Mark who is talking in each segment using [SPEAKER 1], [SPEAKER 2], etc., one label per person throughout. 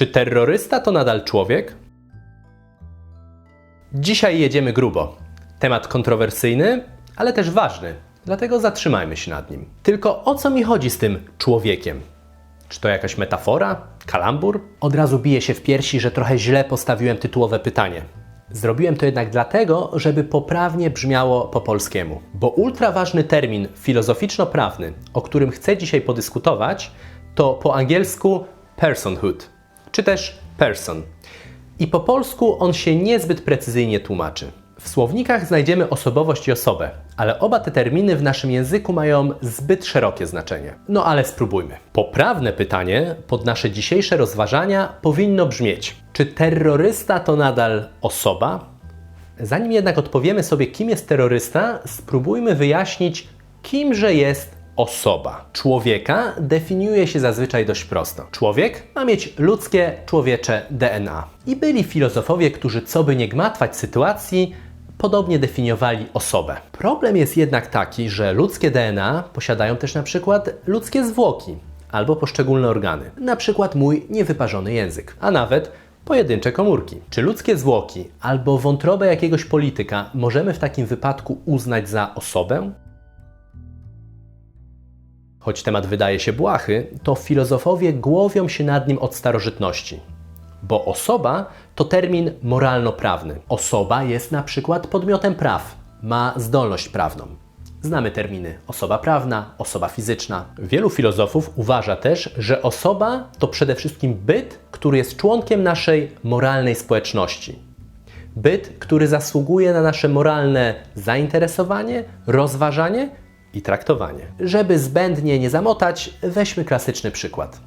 [SPEAKER 1] Czy terrorysta to nadal człowiek? Dzisiaj jedziemy grubo. Temat kontrowersyjny, ale też ważny, dlatego zatrzymajmy się nad nim. Tylko o co mi chodzi z tym człowiekiem? Czy to jakaś metafora? Kalambur? Od razu bije się w piersi, że trochę źle postawiłem tytułowe pytanie. Zrobiłem to jednak dlatego, żeby poprawnie brzmiało po polskiemu. Bo ultra ważny termin filozoficzno-prawny, o którym chcę dzisiaj podyskutować, to po angielsku personhood, czy też person. I po polsku on się niezbyt precyzyjnie tłumaczy. W słownikach znajdziemy osobowość i osobę, ale oba te terminy w naszym języku mają zbyt szerokie znaczenie. No ale spróbujmy. Poprawne pytanie pod nasze dzisiejsze rozważania powinno brzmieć: czy terrorysta to nadal osoba? Zanim jednak odpowiemy sobie, kim jest terrorysta, spróbujmy wyjaśnić, kimże jest osoba. Człowieka definiuje się zazwyczaj dość prosto. Człowiek ma mieć ludzkie, człowiecze DNA. I byli filozofowie, którzy co by nie gmatwać sytuacji, podobnie definiowali osobę. Problem jest jednak taki, że ludzkie DNA posiadają też na przykład ludzkie zwłoki albo poszczególne organy, na przykład mój niewyparzony język, a nawet pojedyncze komórki. Czy ludzkie zwłoki albo wątrobę jakiegoś polityka możemy w takim wypadku uznać za osobę? Choć temat wydaje się błahy, to filozofowie głowią się nad nim od starożytności. Bo osoba to termin moralno-prawny. Osoba jest na przykład podmiotem praw, ma zdolność prawną. Znamy terminy osoba prawna, osoba fizyczna. Wielu filozofów uważa też, że osoba to przede wszystkim byt, który jest członkiem naszej moralnej społeczności. Byt, który zasługuje na nasze moralne zainteresowanie, rozważanie i traktowanie. Żeby zbędnie nie zamotać, weźmy klasyczny przykład.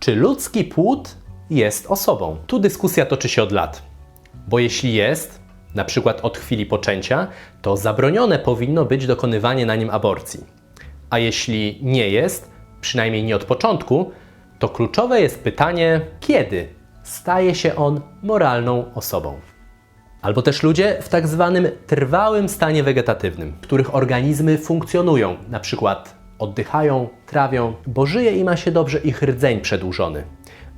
[SPEAKER 1] Czy ludzki płód jest osobą? Tu dyskusja toczy się od lat. Bo jeśli jest, na przykład od chwili poczęcia, to zabronione powinno być dokonywanie na nim aborcji. A jeśli nie jest, przynajmniej nie od początku, to kluczowe jest pytanie, kiedy staje się on moralną osobą. Albo też ludzie w tak zwanym trwałym stanie wegetatywnym, których organizmy funkcjonują, na przykład oddychają, trawią, bo żyje i ma się dobrze ich rdzeń przedłużony.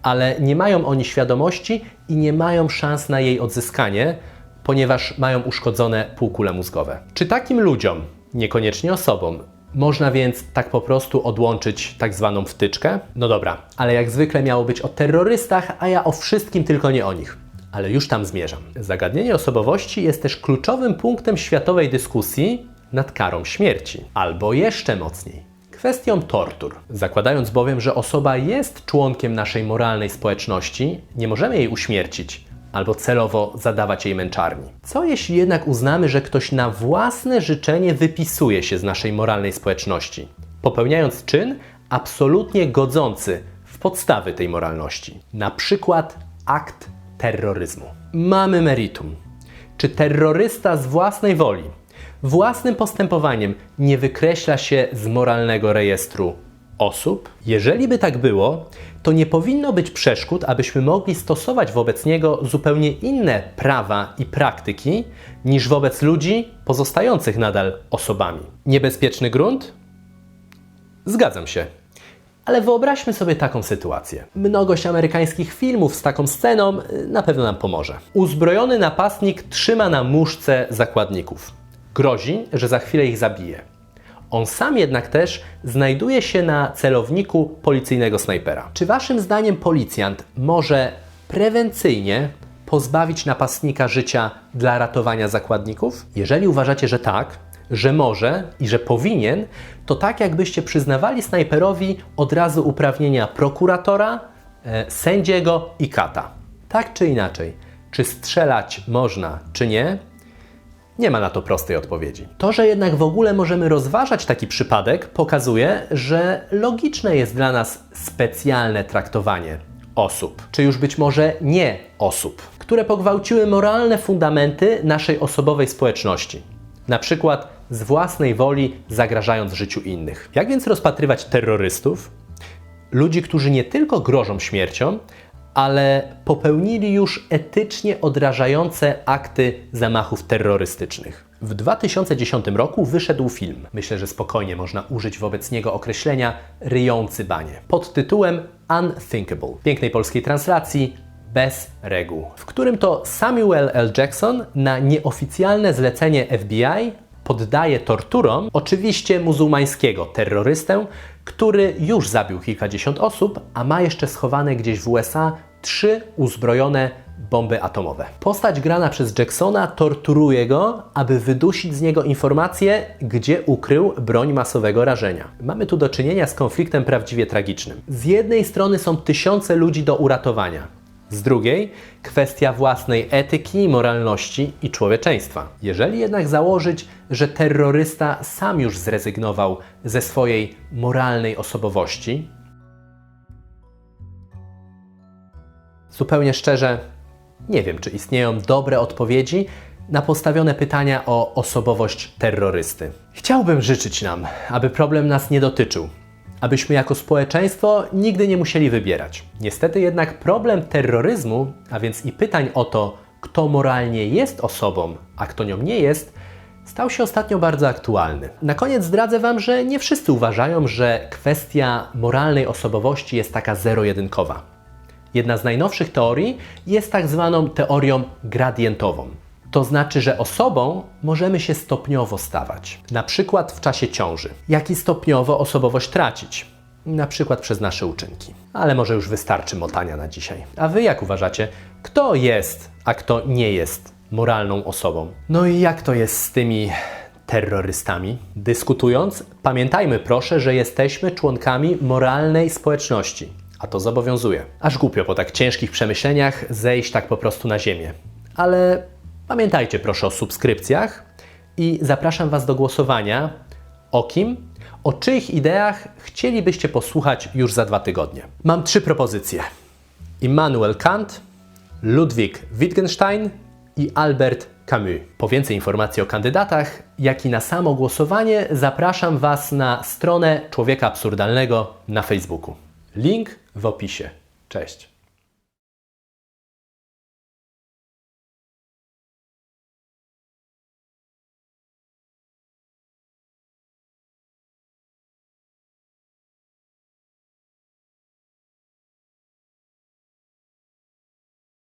[SPEAKER 1] Ale nie mają oni świadomości i nie mają szans na jej odzyskanie, ponieważ mają uszkodzone półkule mózgowe. Czy takim ludziom, niekoniecznie osobom, można więc tak po prostu odłączyć tak zwaną wtyczkę? No dobra, ale jak zwykle miało być o terrorystach, a ja o wszystkim, tylko nie o nich ale już tam zmierzam. Zagadnienie osobowości jest też kluczowym punktem światowej dyskusji nad karą śmierci, albo jeszcze mocniej. Kwestią tortur. Zakładając bowiem, że osoba jest członkiem naszej moralnej społeczności, nie możemy jej uśmiercić albo celowo zadawać jej męczarni. Co jeśli jednak uznamy, że ktoś na własne życzenie wypisuje się z naszej moralnej społeczności, popełniając czyn absolutnie godzący w podstawy tej moralności, na przykład akt terroryzmu. Mamy meritum. Czy terrorysta z własnej woli, własnym postępowaniem nie wykreśla się z moralnego rejestru osób? Jeżeli by tak było, to nie powinno być przeszkód, abyśmy mogli stosować wobec niego zupełnie inne prawa i praktyki niż wobec ludzi pozostających nadal osobami. Niebezpieczny grunt? Zgadzam się. Ale wyobraźmy sobie taką sytuację. Mnogość amerykańskich filmów z taką sceną y, na pewno nam pomoże. Uzbrojony napastnik trzyma na muszce zakładników. Grozi, że za chwilę ich zabije. On sam jednak też znajduje się na celowniku policyjnego snajpera. Czy waszym zdaniem policjant może prewencyjnie pozbawić napastnika życia dla ratowania zakładników? Jeżeli uważacie, że tak, że może i że powinien, to tak jakbyście przyznawali snajperowi od razu uprawnienia prokuratora, e, sędziego i kata. Tak czy inaczej, czy strzelać można, czy nie, nie ma na to prostej odpowiedzi. To, że jednak w ogóle możemy rozważać taki przypadek, pokazuje, że logiczne jest dla nas specjalne traktowanie osób, czy już być może nie osób, które pogwałciły moralne fundamenty naszej osobowej społeczności. Na przykład z własnej woli zagrażając życiu innych. Jak więc rozpatrywać terrorystów? Ludzi, którzy nie tylko grożą śmiercią, ale popełnili już etycznie odrażające akty zamachów terrorystycznych. W 2010 roku wyszedł film. Myślę, że spokojnie można użyć wobec niego określenia ryjący banie. Pod tytułem Unthinkable. Pięknej polskiej translacji bez reguł. W którym to Samuel L. Jackson na nieoficjalne zlecenie FBI poddaje torturom oczywiście muzułmańskiego terrorystę, który już zabił kilkadziesiąt osób, a ma jeszcze schowane gdzieś w USA trzy uzbrojone bomby atomowe. Postać grana przez Jacksona torturuje go, aby wydusić z niego informacje, gdzie ukrył broń masowego rażenia. Mamy tu do czynienia z konfliktem prawdziwie tragicznym. Z jednej strony są tysiące ludzi do uratowania, z drugiej kwestia własnej etyki, moralności i człowieczeństwa. Jeżeli jednak założyć, że terrorysta sam już zrezygnował ze swojej moralnej osobowości, zupełnie szczerze, nie wiem, czy istnieją dobre odpowiedzi na postawione pytania o osobowość terrorysty. Chciałbym życzyć nam, aby problem nas nie dotyczył, abyśmy jako społeczeństwo nigdy nie musieli wybierać. Niestety jednak problem terroryzmu, a więc i pytań o to, kto moralnie jest osobą, a kto nią nie jest, stał się ostatnio bardzo aktualny. Na koniec zdradzę Wam, że nie wszyscy uważają, że kwestia moralnej osobowości jest taka zero-jedynkowa. Jedna z najnowszych teorii jest tak zwaną teorią gradientową. To znaczy, że osobą możemy się stopniowo stawać, na przykład w czasie ciąży, jak i stopniowo osobowość tracić, na przykład przez nasze uczynki. Ale może już wystarczy motania na dzisiaj. A Wy jak uważacie, kto jest, a kto nie jest moralną osobą? No i jak to jest z tymi terrorystami? Dyskutując, pamiętajmy proszę, że jesteśmy członkami moralnej społeczności, a to zobowiązuje. Aż głupio po tak ciężkich przemyśleniach zejść tak po prostu na ziemię. Ale Pamiętajcie proszę o subskrypcjach i zapraszam Was do głosowania. O kim? O czyich ideach chcielibyście posłuchać już za dwa tygodnie? Mam trzy propozycje: Immanuel Kant, Ludwig Wittgenstein i Albert Camus. Po więcej informacji o kandydatach, jak i na samo głosowanie, zapraszam Was na stronę Człowieka Absurdalnego na Facebooku. Link w opisie. Cześć.